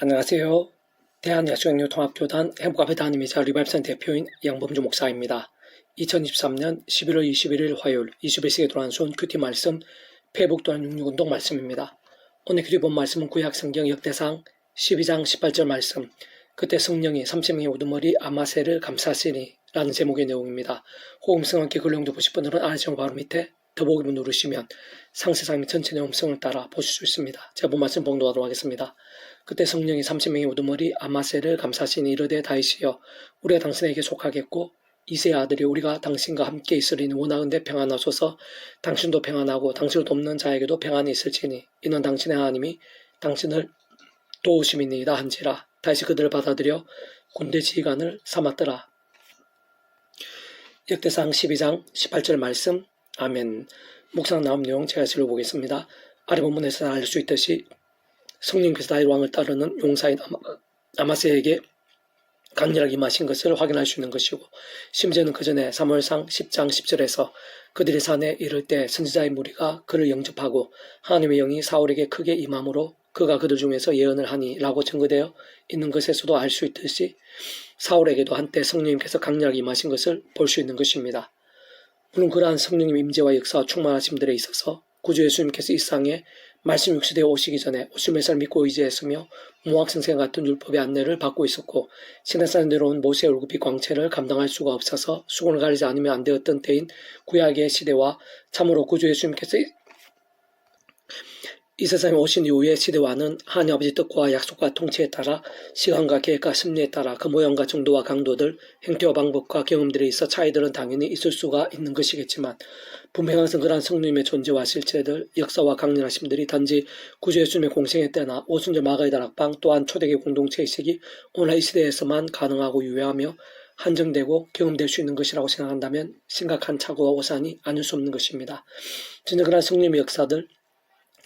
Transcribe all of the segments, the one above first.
안녕하세요. 대한야수행료통합교단 행복카페 담임이자 리발선 대표인 양범주 목사입니다. 2023년 11월 21일 화요일 21세기 돌아온 손 큐티 말씀 페북 또한 66운동 말씀입니다. 오늘 큐티 본 말씀은 구약성경 역대상 12장 18절 말씀 그때 성령이 30명의 우두머리 아마세를 감싸시니 라는 제목의 내용입니다. 호음성 함께 글용 듣고 싶은 분들은 아래쪽 바로 밑에 더보기를 누르시면 상세상의 전체 내용 성을 따라 보실 수 있습니다. 제가 본 말씀 봉독하도록 하겠습니다. 그때 성령이 30명의 우두머리 아마세를 감싸시니 이르되 다이시여 우리가 당신에게 속하겠고 이세 아들이 우리가 당신과 함께 있으리니 원하건대 평안하소서 당신도 평안하고 당신을 돕는 자에게도 평안이 있을지니 이는 당신의 하나님이 당신을 도우심이니이다 한지라 다시 그들을 받아들여 군대 지휘관을 삼았더라. 역대상 12장 18절 말씀 아멘 묵상 나온 내용 제가 읽어보겠습니다. 아래 본문에서 알 수 있듯이 성령께서 다윗 왕을 따르는 용사인 아마, 아마세에게 강렬하게 임하신 것을 확인할 수 있는 것이고 심지어는 그 전에 사무엘상 10장 10절에서 그들이 산에 이를 때 선지자의 무리가 그를 영접하고 하나님의 영이 사울에게 크게 임함으로 그가 그들 중에서 예언을 하니 라고 증거되어 있는 것에서도 알 수 있듯이 사울에게도 한때 성령님께서 강렬하게 임하신 것을 볼 수 있는 것입니다. 물론 그러한 성령님 임재와 역사와 충만하심들에 있어서 구주 예수님께서 이 땅에 말씀 육시대에 오시기 전에 오심의살 믿고 의지했으며 무학생생 같은 율법의 안내를 받고 있었고 시내산에 내려온 모세의 월급이 광채를 감당할 수가 없어서 수건을 가리지 않으면 안 되었던 때인 구약의 시대와 참으로 구주 예수님께서 이 세상에 오신 이후의 시대와는 하나님 아버지 뜻과 약속과 통치에 따라 시간과 계획과 심리에 따라 그 모양과 정도와 강도들, 행태와 방법과 경험들에 있어 차이들은 당연히 있을 수가 있는 것이겠지만 분명 항상 그러한 성령님의 존재와 실체들, 역사와 강렬하심들이 단지 구주 예수님의 공생의 때나 오순절 마가의 다락방 또한 초대계 공동체의식이 오늘 이 시대에서만 가능하고 유효하며 한정되고 경험될 수 있는 것이라고 생각한다면 심각한 착오와 오산이 아닐 수 없는 것입니다. 진짜 그러한 성령님의 역사들,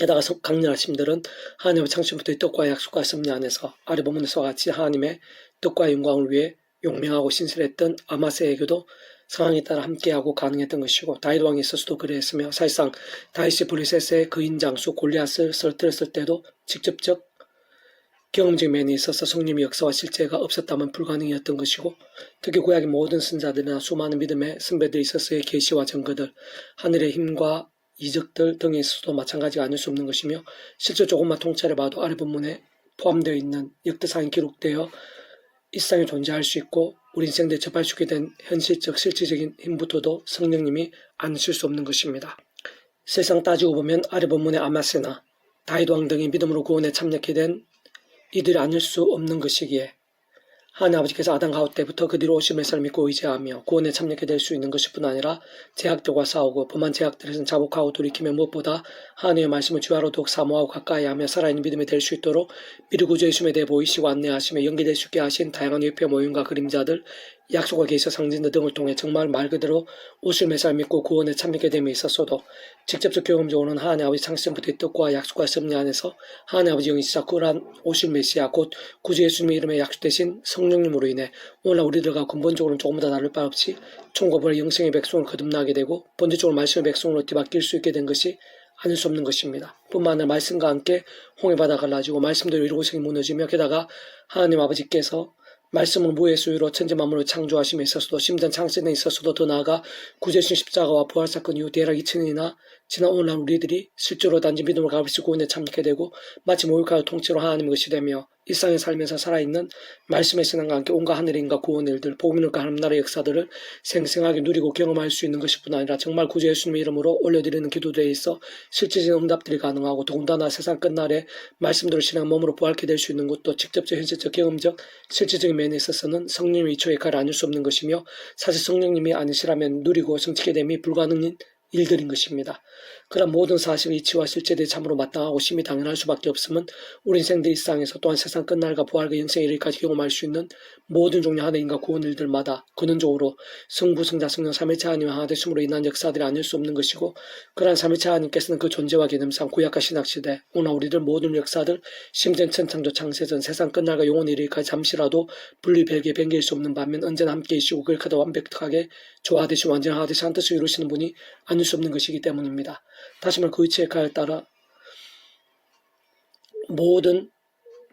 게다가 강렬하심들은 하나님의 창조부터의 뜻과 약속과 섭리 안에서 아래 본문에서 같이 하나님의 뜻과 영광을 위해 용맹하고 신실했던 아마세에게도 상황에 따라 함께하고 가능했던 것이고 다윗 왕이 있어서도 그랬으며 사실상 다윗이 블리셋의 그인 장수 골리앗을 설득했을 때도 직접적 경험적인 면에 있어서 성님의 역사와 실제가 없었다면 불가능이었던 것이고 특히 구약의 모든 선자들이나 수많은 믿음의 선배들이 있었어의 계시와 증거들 하늘의 힘과 이적들 등에 있어서도 마찬가지가 아닐 수 없는 것이며 실제 조금만 통찰해 봐도 아래 본문에 포함되어 있는 역대상이 기록되어 이 세상에 존재할 수 있고 우리 인생대 접할 수 있게 된 현실적 실질적인 힘부터도 성령님이 안실 수 없는 것입니다. 세상 따지고 보면 아래 본문의 아마세나 다윗 왕 등이 믿음으로 구원에 참여하게 된 이들이 아닐 수 없는 것이기에 하나님 아버지께서 아담 가우 때부터 그 뒤로 오심의 삶 믿고 의지하며 구원에 참여하게 될 수 있는 것일 뿐 아니라 제약들과 싸우고 범한 제약들에서는 자복하고 돌이키며 무엇보다 하나님의 말씀을 주하로 더욱 사모하고 가까이 하며 살아있는 믿음이 될 수 있도록 미리 구주 예수님에 대해 보이시고 안내하시며 연계될 수 있게 하신 다양한 옆에 모임과 그림자들 약속과 계시 상징들 등을 통해 정말 말 그대로 오심의 삶 믿고 구원에 참여하게 됨에 있어서도 직접적 경험적으로는 하나님 아버지 창세전부터의 뜻과 약속과 섭리 안에서 하나님 아버지 영이 시작한 오실 메시아 곧 구주 예수님의 이름에 약속되신 성령님으로 인해 오늘날 우리들과 근본적으로는 조금보다 다를 바 없이 총고벌 영생의 백성을 거듭나게 되고 본질적으로 말씀의 백성으로 뒤바뀔 수 있게 된 것이 아닐 수 없는 것입니다. 뿐만 아니라 말씀과 함께 홍해 바다가 갈라지고 말씀대로 이루고성이 무너지며 게다가 하나님 아버지께서 말씀은 무의 수유로 천지 만물을 창조하심에 있어서도 심전 창세에 있어서도 더 나아가 구제신 십자가와 부활사건 이후 대략 2천년이나 지난 오늘날 우리들이 실제로 단지 믿음을 가르치고 구원에 참게 되고 마치 모욕하여 통째로 하나님의 것이 되며 일상에 살면서 살아있는 말씀의 신앙과 함께 온갖 하늘인과 구원의 일들, 복음을과 하나님 나라의 역사들을 생생하게 누리고 경험할 수 있는 것일 뿐 아니라 정말 구주 예수님의 이름으로 올려드리는 기도들에 있어 실질적인 응답들이 가능하고 더군다나 세상 끝날에 말씀들을 신앙 몸으로 부활케 될 수 있는 것도 직접적 현실적 경험적 실질적인 면에 있어서는 성령의 이초의 칼이 아닐 수 없는 것이며 사실 성령님이 아니시라면 누리고 성취게 됨이 불가능인 일들인 것입니다. 그런 모든 사실 이치와 실제들이 참으로 마땅하고 심히 당연할 수밖에 없음은 우리 인생들 일상에서 또한 세상 끝날과 부활과 영생의 일까지 경험할 수 있는 모든 종류 하나님과 구원 일들마다 근원적으로 성부, 성자, 성령, 삼일체 하나님의 하나 되심으로 인한 역사들이 아닐 수 없는 것이고 그러한 삼일체 하나님께서는 그 존재와 개념상 구약과 신학시대 오늘 우리들 모든 역사들 심전 천창조 창세전 세상 끝날과 영원의 일까지 잠시라도 분리 별개 변개일 수 없는 반면 언제나 함께 계시고 그렇게도 완벽하게 조화되시 완전하듯이 한 뜻을 이루시는 분이 아닐 수 없는 것이기 때문입니다. 다시 말해 그 위치의 가에 따라. 모든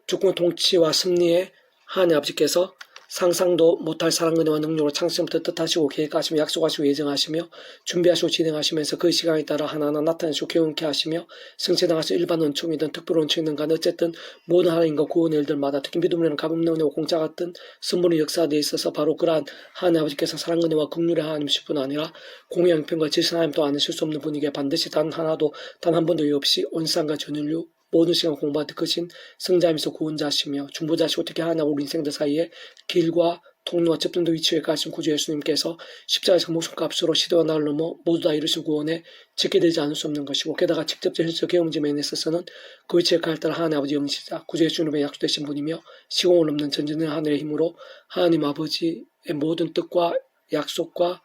주권 통치와 승리에 하나님 아버지께서 상상도 못할 사랑 은혜와 능력으로 창세부터 뜻하시고 계획하시며 약속하시고 예정하시며 준비하시고 진행하시면서 그 시간에 따라 하나하나 나타내시고 경험케 하시며 성취당하시 일반 원총이든 특별 원총이든 간에 어쨌든 모든 하나님과 구원의 일들마다 특히 믿음으로는 가뭄 은혜와 공짜 같은 선물이 역사되어 있어서 바로 그러한 하나님 아버지께서 사랑 은혜와 긍휼의 하나님이실 뿐 아니라 공의 형편과 질서 하나님도 아니실 수 없는 분이기에 반드시 단 하나도 단 한 번도 유 없이 온상과 전율류 모든 시간 공부한 듯크신 성자이면서 구원자시며 중보자시고 어떻게 하나 우리 인생들 사이에 길과 통로와 접점도 위치에 가신 구주 예수님께서 십자가에서 목숨값으로 시대와 나를 넘어 모두 다 이루신 구원에 짓게 되지 않을 수 없는 것이고 게다가 직접 현실 경험짐에 있어서는 그 위치에 갈 따라 하나님 아버지 영시자 구주 예수님의 약속되신 분이며 시공을 넘는 전전의 하늘의 힘으로 하나님 아버지의 모든 뜻과 약속과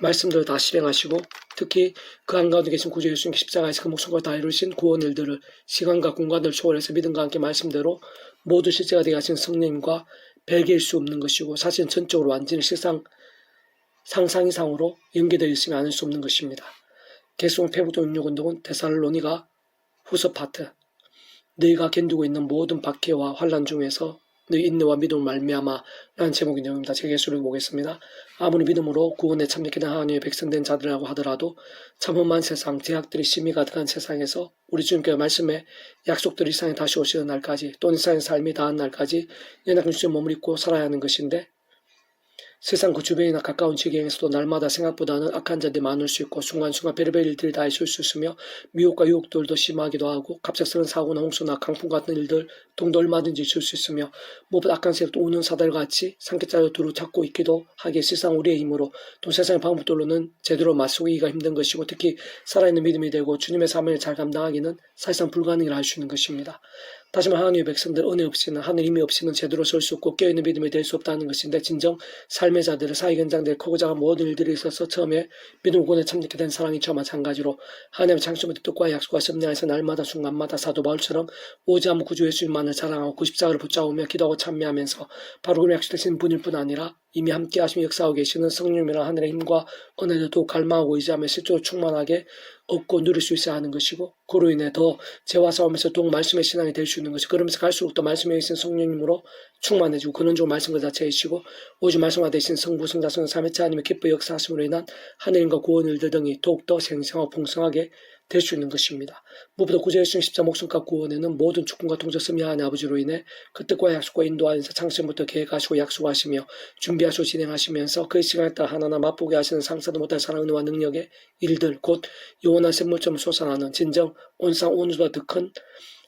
말씀들을 다 실행하시고 특히 그 한가운데 계신 구주 예수님 십자가에서 그 목숨과 다 이루신 구원 일들을 시간과 공간을 초월해서 믿음과 함께 말씀대로 모두 실제가 되게 하신 성령님과 별개일 수 없는 것이고 사실은 전적으로 완전히 실상 상상 이상으로 연계되어 있으면 않을 수 없는 것입니다. 개송 페북도 인력운동은 데살로니가 후서 파트 너희가 견디고 있는 모든 박해와 환란 중에서 인내와 믿음을 말미암아 라는 제목의 내용입니다. 제가 예수를 보겠습니다. 아무리 믿음으로 구원에 참여하게 된 하나님의 백성된 자들이라고 하더라도 참 험한 세상, 제약들이 심히 가득한 세상에서 우리 주님께서 말씀에 약속들이 이 세상에 다시 오시는 날까지 또는 이 세상의 삶이 다한 날까지 연약한 주님 몸을 입고 살아야 하는 것인데 세상 그 주변이나 가까운 지경에서도 날마다 생각보다는 악한 자들이 많을 수 있고 순간순간 별의별 일들이 다 있을 수 있으며 미혹과 유혹들도 심하기도 하고 갑작스러운 사고나 홍수나 강풍 같은 일들 등도 얼마든지 있을 수 있으며 무엇보다 악한 세력도 우는 사달같이 산기자로 두루 찾고 있기도 하기에 세상 우리의 힘으로 또 세상의 방법들로는 제대로 맞서기가 힘든 것이고 특히 살아있는 믿음이 되고 주님의 사명을 잘 감당하기는 사실상 불가능이라 할 수 있는 것입니다. 다시 말해 하나님의 백성들 은혜 없이는 하늘 힘이 없이는 제대로 설 수 없고 깨어있는 믿음이 될 수 없다는 것인데 진정 삶의 자들을 사회 현장들 크고 작은 모든 일들이 있어서 처음에 믿음 구원에 참여하게 된 사랑이 저와 마찬가지로 하나님의 창조부터 뜻과 약속과 섭리하에서 날마다 순간마다 사도 바울처럼 오지 않고 구주 예수님만을 자랑하고 구십자가를 붙잡으며 기도하고 참여하면서 바로 그 약속되신 분일 뿐 아니라 이미 함께 하시며 역사하고 계시는 성령이라 하늘의 힘과 은혜를 도 갈망하고 의지하며 실제로 충만하게 얻고 누릴 수 있어야 하는 것이고 그로 인해 더 재와 싸움에서 더욱 말씀의 신앙이 될 수 있는 것이 그러면서 갈수록 더 말씀에 계신 성령님으로 충만해지고 근원적으로 말씀 그 자체이시고 오직 말씀화 되신 성부 성자 성령 삼위체 하나님의 기뻐 역사하심으로 인한 하늘님과 구원 일들 등이 더욱더 생생하고 풍성하게 될 수 있는 것입니다. 무엇보다 구제 예수님 십자 목숨값 구원에는 모든 축복과 통제 하나님 아버지로 인해 그 뜻과 약속과 인도하면서 창세부터 계획하시고 약속하시며 준비하시고 진행하시면서 그 시간에 따라 하나하나 맛보게 하시는 상사도 못할 사랑 은혜와 능력의 일들 곧 영원한 샘물처럼 솟아나는 진정 온상 온수와 득큰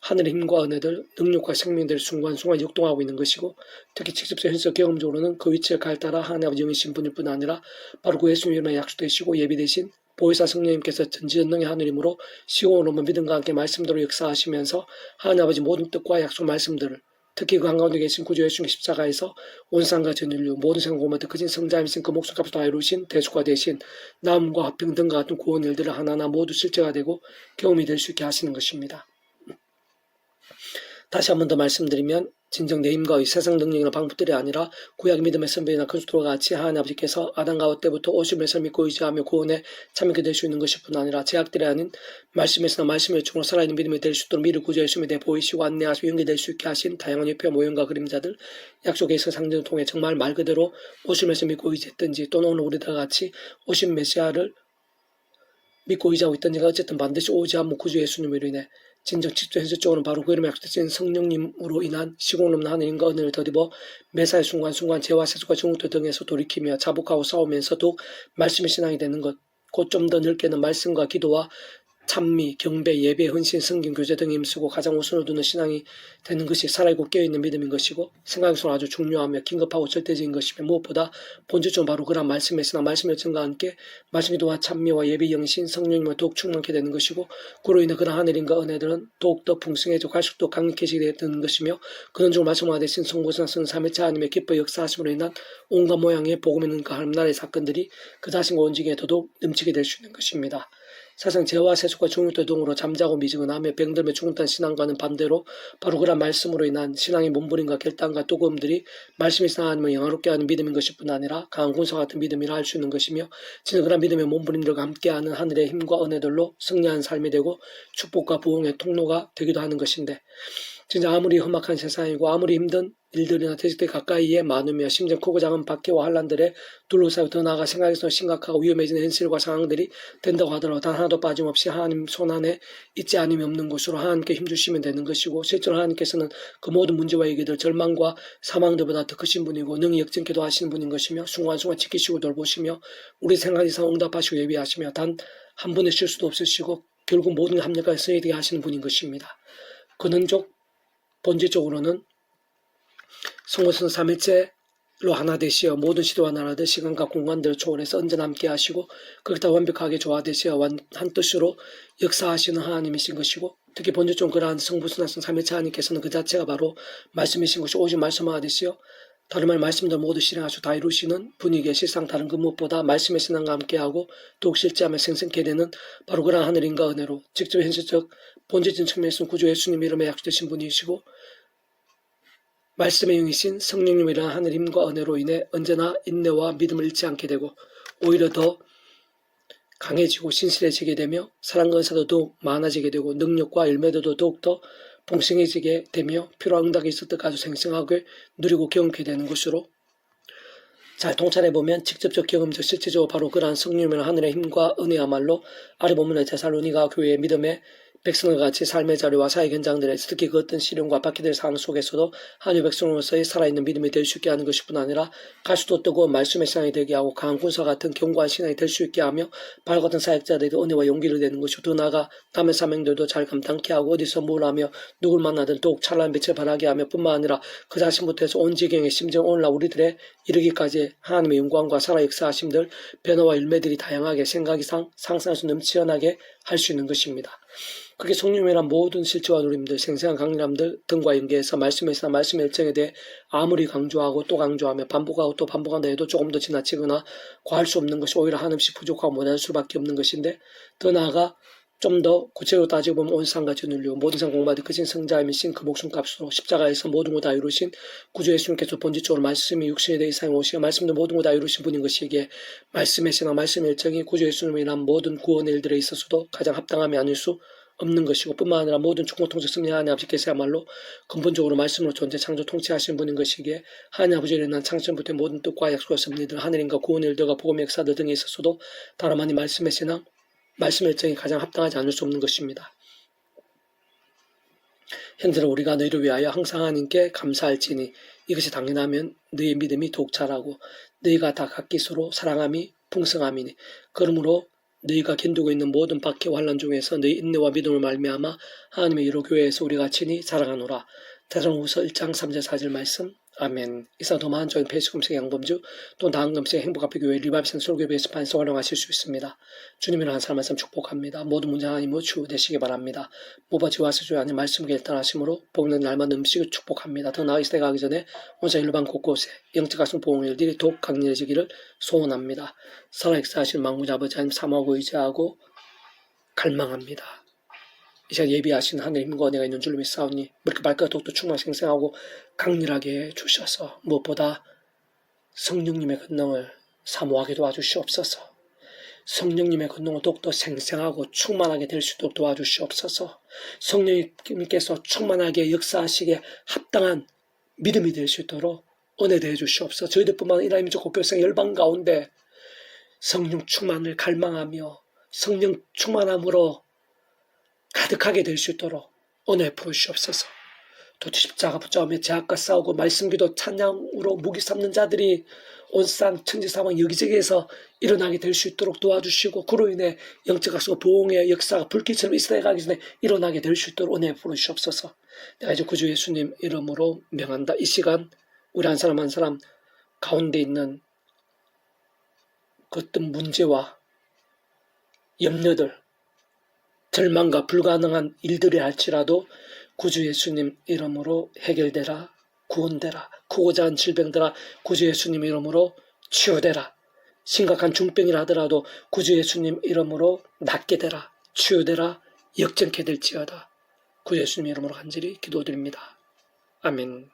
하늘의 힘과 은혜들, 능력과 생명들이 순간순간 역동하고 있는 것이고 특히 직접 현실 경험적으로는 그 위치에 갈 따라 하나님 아버지 영이신 분일 뿐 아니라 바로 그 예수님 이름에 약속되시고 예비되신 보혜사 성령님께서 전지전능의 하늘이므로 시공으로만 믿음과 함께 말씀대로 역사하시면서 하나님 아버지 모든 뜻과 약속 말씀들을 특히 그 한가운데 계신 구주 예수님 십자가에서 온상과 전인류 모든 생고마다 그진 성자이신 그 목숨값을 다 이루신 대수가 되신 남과 화평 등과 같은 구원 일들을 하나하나 모두 실제가 되고 경험이 될 수 있게 하시는 것입니다. 다시 한 번 더 말씀드리면 진정 내 힘과 의 세상 능력이나 방법들이 아니라 구약 믿음의 선배나 그리스도와 같이 하나님 아버지께서 아담 가와 때부터 오심에서 믿고 의지하며 구원에 참여하게 될 수 있는 것일 뿐 아니라 제약들이 아닌 말씀에서나 말씀의 중으로 살아있는 믿음이 될 수 있도록 구조 예수님에 대해 보이시고 안내하시고 연계될 수 있게 하신 다양한 옆에 모형과 그림자들 약속에서 상징을 통해 정말 말 그대로 오심에서 믿고 의지했든지 또는 오늘 우리들 같이 오심 메시아를 믿고 의지하고 있던지가 어쨌든 반드시 오지 않고 구주 예수님으로 인해 진정 현실적으로는 바로 그 이름에 약속되신 성령님으로 인한 시공 없는 하나님과 은혜를 더입어 매사의 순간순간 죄와 세속과 정욕들 등에서 돌이키며 자복하고 싸우면서도 말씀의 신앙이 되는 것, 곧 좀 더 넓게는 말씀과 기도와 찬미, 경배, 예배, 헌신, 성경, 교제 등에 힘쓰고 가장 우선을 두는 신앙이 되는 것이 살아있고 깨어있는 믿음인 것이고 생각에서 아주 중요하며 긴급하고 절대적인 것이며 무엇보다 본질적으로 바로 말씀의 신앙, 말씀의 증과 함께 말씀 기도와 찬미와 예배, 영신, 성령님을 더욱 충만케 되는 것이고 그로 인해 그런 하늘인과 은혜들은 더욱더 풍성해지고 갈수록 더 강력해지게 되는 것이며 그런 중 말씀화 되신 성부상 성 삼위차 하나님의 기뻐 역사하심으로 인한 온갖 모양의 복음의 능가 하나님 나라의 사건들이 그 자신과 온전히 더더욱 넘치게 될 수 있는 것입니다. 사상 죄와 세속과 중육도 등으로 잠자고 미증은 하며 병들며 죽는다는 신앙과는 반대로 바로 그런 말씀으로 인한 신앙의 몸부림과 결단과 뜨거움들이 말씀이 상하면 영화롭게 하는 믿음인 것일 뿐 아니라 강한 군사 같은 믿음이라 할 수 있는 것이며 진짜 그런 믿음의 몸부림들과 함께하는 하늘의 힘과 은혜들로 승리한 삶이 되고 축복과 부흥의 통로가 되기도 하는 것인데 진짜 아무리 험악한 세상이고 아무리 힘든 일들이나 대적들이 가까이에 많으며 심지어 크고 작은 박해와 환란들에 둘러싸여 더 나아가 생각에서 심각하고 위험해지는 현실과 상황들이 된다고 하더라도 단 하나도 빠짐없이 하나님 손안에 있지 않음이 없는 것으로 하나님께 힘주시면 되는 것이고 실제로 하나님께서는 그 모든 문제와 얘기들 절망과 사망들보다 더 크신 분이고 능히 역전케도 하시는 분인 것이며 순간순간 지키시고 돌보시며 우리 생각 이상 응답하시고 예비하시며 단 한 분의 실수도 없으시고 결국 모든 게 합력하여 성이 되게 하시는 분인 것입니다. 근원적 본질적으로는 성모선 삼일째로 하나 되시어 모든 시도와 나라들 시간과 공간들을 초월해서 언제나 함께 하시고 그렇다 완벽하게 조화되시어 완- 한 뜻으로 역사하시는 하나님이신 것이고 특히 본질적으로 그러한 성부순하신 삼일째 하나님께서는 그 자체가 바로 말씀이신 것이 오직 되시어 다른 말 말씀들 모두 실행하시고 다 이루시는 분이기에 실상 다른 그 무엇보다 말씀의 신앙과 함께하고 더욱 실제하며 생생케 되는 바로 그러한 하늘인가 은혜로 직접 현실적 본질적인 측면에서는 구주 예수님 이름에 약속되신 분이시고 말씀의 영이신 성령님이라는 하늘 힘과 은혜로 인해 언제나 인내와 믿음을 잃지 않게 되고 오히려 더 강해지고 신실해지게 되며 사랑과 은사도 더욱 많아지게 되고 능력과 열매들도 더욱더 풍성해지게 되며 필요한 응답이 있을 때까지 생생하게 누리고 경험하게 되는 것으로 잘 통찰해 보면 직접적 경험적 실제적으로 바로 그러한 성령이라는 하늘의 힘과 은혜야말로 아래 본문의 테살로니가 교회의 믿음의 백성과 같이 삶의 자리와 사회 현장들에서 특히 그 어떤 시련과 박해될 상황 속에서도 한유 백성으로서의 살아있는 믿음이 될 수 있게 하는 것뿐 아니라 가수도 뜨거운 말씀의 신앙이 되게 하고 강한 군사 같은 견고한 신앙이 될 수 있게 하며 발 같은 사역자들이 은혜와 용기를 내는 것이고 더 나아가 남의 사명들도 잘 감당케 하고 어디서 뭘 하며 누굴 만나든 더욱 찬란한 빛을 발하게 하며 뿐만 아니라 그 자신부터 해서 온 지경의 심정 오늘날 우리들의 이르기까지 하나님의 영광과 살아 역사하심들 변화와 일매들이 다양하게 생각 이상 상상할 수 넘치어나게 할 수 있는 것입니다. 그게 성령이란 모든 실체와 누림들, 생생한 강림들 등과 연계해서 말씀에서나 말씀의 일정에 대해 아무리 강조하고 또 강조하며 반복하고 또 반복한다 해도 조금 더 지나치거나 과할 수 없는 것이 오히려 한없이 부족하고 못할 수밖에 없는 것인데 더 나아가 좀더 구체적으로 따지고 보면 온 세상같이 눌리고 모든 상 공부하듯 크신 성자이신 그 목숨값으로 십자가에서 모든 것다 이루신 구주 예수님께서 본질적으로 말씀이 육신에 대해 이상에 오시고 말씀도 모든 것다 이루신 분인 것이기에 말씀의 신앙 말씀의 일정이 구주 예수님이란 모든 구원의 일들에 있어서도 가장 합당함이 아닐 수 없는 것이고 뿐만 아니라 모든 충고 통치 승리 하나님 아버지께서야말로 근본적으로 말씀으로 존재 창조 통치하신 분인 것이기에 하나님 아버지를 인한 창천부터 모든 뜻과 약속과 섭리들 하늘인가 구원의 일들과 복음의 역사들 등에 있어서도 다름 아닌 말씀의 신앙 말씀의 일정이 가장 합당하지 않을 수 없는 것입니다. 현재는 우리가 너희를 위하여 항상 하나님께 감사할지니 이것이 당연하면 너희의 믿음이 더욱 자라고 너희가 다 각기 서로 사랑함이 풍성함이니 그러므로 너희가 견디고 있는 모든 박해와 환란 중에서 너희 인내와 믿음을 말미암아 하나님의 이로 교회에서 우리가 친히 자랑하노라. 대성후서 1장 3절 4절 말씀 아멘. 이상 더 많은 적인 배수금색 양범주 또 나은 금색 행복 앞에 교회 리바비선 설교배에서 반성 활용하실 수 있습니다. 주님이랑 한 사람 말씀 축복합니다. 모든 문제 하나님으로 치유되시기 바랍니다. 모바지 와서 주여 하나님 말씀 결단하심으로 복는 날마다 음식을 축복합니다. 더 나아가 이 시대 가기 전에 온사 일반 곳곳에 영적 가슴 보호 일들이 더욱 강렬해지기를 소원합니다. 살아역사하신 망무자 아버지 하나님 사모하고 의지하고 갈망합니다. 이 시간 예비하신 힘과 은혜가 있는 줄로 믿사오니 그렇게 발과 독도 충만 생생하고 강렬하게 주셔서 무엇보다 성령님의 권능을 사모하게 도와주시옵소서. 성령님의 권능을 더욱더 생생하고 충만하게 될 수 있도록 도와주시옵소서. 성령님께서 충만하게 역사하시기에 합당한 믿음이 될 수 있도록 은혜 대해 주시옵소서. 저희들뿐만 아니라 이민족 국교생 열방 가운데 성령 충만을 갈망하며 성령 충만함으로 가득하게 될 수 있도록 은혜 부으시옵소서. 또 십자가 붙잡으며 제약과 싸우고 말씀기도 찬양으로 무기 삼는 자들이 온상 천지 사방 여기저기에서 일어나게 될 수 있도록 도와주시고 그로 인해 영적 가수 보응의 역사가 불길처럼 이스라엘 가기 전에 일어나게 될 수 있도록 은혜 부으시옵소서. 내가 이제 구주 예수님 이름으로 명한다. 이 시간 우리 한 사람 한 사람 가운데 있는 그 어떤 문제와 염려들 절망과 불가능한 일들이 할지라도 구주 예수님 이름으로 해결되라 구원되라 크고자 한 질병들아 구주 예수님 이름으로 치유되라. 심각한 중병이라 하더라도 구주 예수님 이름으로 낫게 되라 치유되라 역전케 될지어다. 구주 예수님 이름으로 간절히 기도드립니다. 아멘